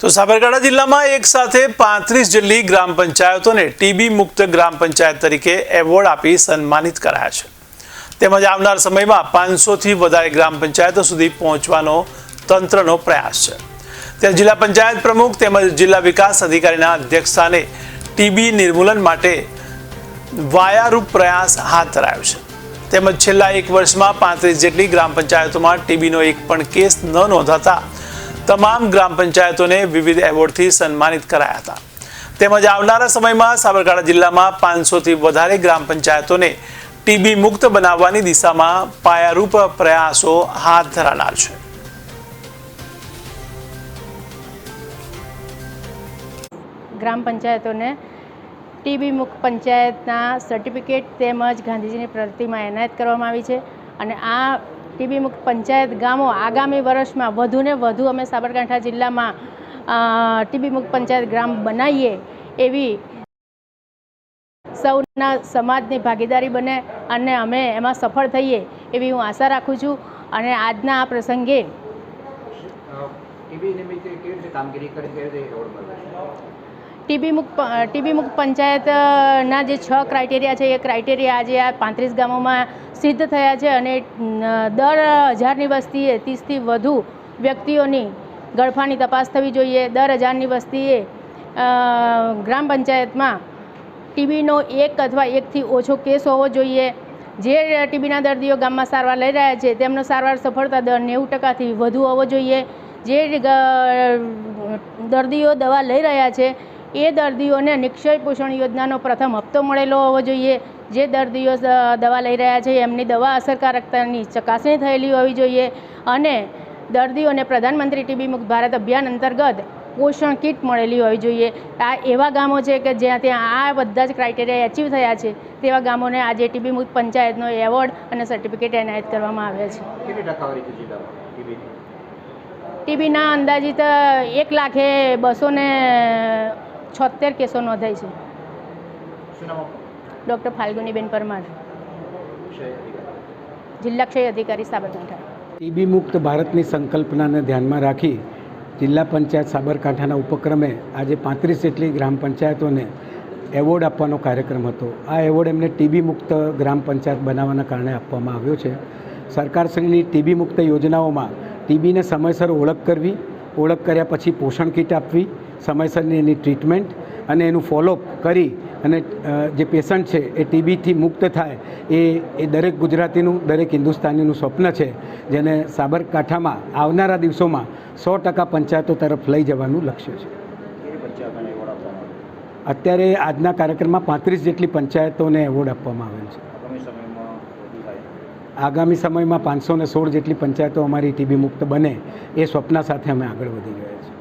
તો સાબરકાંઠા જિલ્લામાં એક સાથે પાંત્રીસ જેટલી ગ્રામ પંચાયતોને ટીબી મુક્ત ગ્રામ પંચાયત તરીકે એવોર્ડ આપી સન્માનિત કરાયા છે. તેમજ આવનાર સમયમાં પાંચસોથી વધારે ગ્રામ પંચાયતો સુધી પહોંચવાનો તંત્રનો પ્રયાસ છે. ત્યાં જિલ્લા પંચાયત પ્રમુખ તેમજ જિલ્લા વિકાસ અધિકારીના અધ્યક્ષસ્થાને ટીબી નિર્મૂલન માટે વાયારૂપ પ્રયાસ હાથ ધરાયો છે. તેમજ છેલ્લા એક વર્ષમાં પાંત્રીસ જેટલી ગ્રામ પંચાયતોમાં ટીબીનો એક પણ કેસ ન નોંધાતા તમામ ગ્રામ પંચાયતોને વિવિધ એવોર્ડથી સન્માનિત કરાયા હતા તેમજ આવનારા સમયમાં સાબરકાંઠા જિલ્લામાં પાંચસોથી વધારે ગ્રામ પંચાયતોને ટીબી મુક્ત બનાવવાની દિશામાં પાયારૂપ પ્રયાસો હાથ ધરાનાર છે. ગ્રામ પંચાયતોને ટીબી મુક્ત પંચાયતના સર્ટિફિકેટ તેમજ ગાંધીજીની પ્રતિમા એનાયત કરવામાં આવી છે અને આ ટીબી મુક્ત પંચાયત ગામો આગામી વર્ષમાં વધુને વધુ અમે સાબરકાંઠા જિલ્લામાં ટીબી મુક્ત પંચાયત ગ્રામ બનાવીએ એવી સૌના સમાજની ભાગીદારી બને અને અમે એમાં સફળ થઈએ એવી હું આશા રાખું છું. અને આજના આ પ્રસંગે કામગીરી ટીબી મુક્ત ટીબી મુક્ત પંચાયતના જે છ ક્રાઇટેરિયા છે, એ ક્રાઇટેરિયા આજે આ પાંત્રીસ ગામોમાં સિદ્ધ થયા છે અને દર હજારની વસ્તીએ ત્રીસથી વધુ વ્યક્તિઓની ગળફાની તપાસ થવી જોઈએ. દર હજારની વસ્તીએ ગ્રામ પંચાયતમાં ટીબીનો એક અથવા એકથી ઓછો કેસ હોવો જોઈએ. જે ટીબીના દર્દીઓ ગામમાં સારવાર લઈ રહ્યા છે, તેમનો સારવાર સફળતા દર નેવું ટકાથી વધુ હોવો જોઈએ. જે દર્દીઓ દવા લઈ રહ્યા છે એ દર્દીઓને નિક્ષય પોષણ યોજનાનો પ્રથમ હપ્તો મળેલો હોવો જોઈએ. જે દર્દીઓ દવા લઈ રહ્યા છે એમની દવા અસરકારકતાની ચકાસણી થયેલી હોવી જોઈએ અને દર્દીઓને પ્રધાનમંત્રી ટીબી મુક્ત ભારત અભિયાન અંતર્ગત પોષણ કીટ મળેલી હોવી જોઈએ. આ એવા ગામો છે કે જ્યાં ત્યાં આ બધા જ ક્રાઇટેરિયા એચીવ થયા છે તેવા ગામોને આજે ટીબી મુક્ત પંચાયતનો એવોર્ડ અને સર્ટિફિકેટ એનાયત કરવામાં આવ્યા છે. ટીબીના? અંદાજિત એક લાખે બસો ને છોતેર કેસો નોંધાય છે? ડૉક્ટર ફાલ્ગુનીબેન પરમાર. જિલ્લા ક્ષય અધિકારી સાબરકાંઠા. ટીબી મુક્ત ભારતની સંકલ્પનાને ધ્યાનમાં રાખી જિલ્લા પંચાયત સાબરકાંઠાના ઉપક્રમે આજે પાંત્રીસ જેટલી ગ્રામ પંચાયતોને એવોર્ડ આપવાનો કાર્યક્રમ હતો. આ એવોર્ડ એમને ટીબી મુક્ત ગ્રામ પંચાયત બનાવવાના કારણે આપવામાં આવ્યો છે. સરકારશ્રીની ટીબી મુક્ત યોજનાઓમાં ટીબીને સમયસર ઓળખ કરવી ઓળખ કર્યા પછી પોષણ કીટ આપવી સમયસરની એની ટ્રીટમેન્ટ અને એનું ફોલોઅપ કરી અને જે પેશન્ટ છે એ ટીબીથી મુક્ત થાય એ એ દરેક ગુજરાતીનું દરેક હિન્દુસ્તાનીનું સ્વપ્ન છે જેને સાબરકાંઠામાં આવનારા દિવસોમાં સો ટકા પંચાયતો તરફ લઈ જવાનું લક્ષ્ય છે. અત્યારે આજના કાર્યક્રમમાં પાંત્રીસ જેટલી પંચાયતોને એવોર્ડ આપવામાં આવેલ છે. આગામી સમયમાં પાંચસો ને સોળ જેટલી પંચાયતો અમારી ટીબી મુક્ત બને એ સ્વપ્ન સાથે અમે આગળ વધી ગયા છીએ.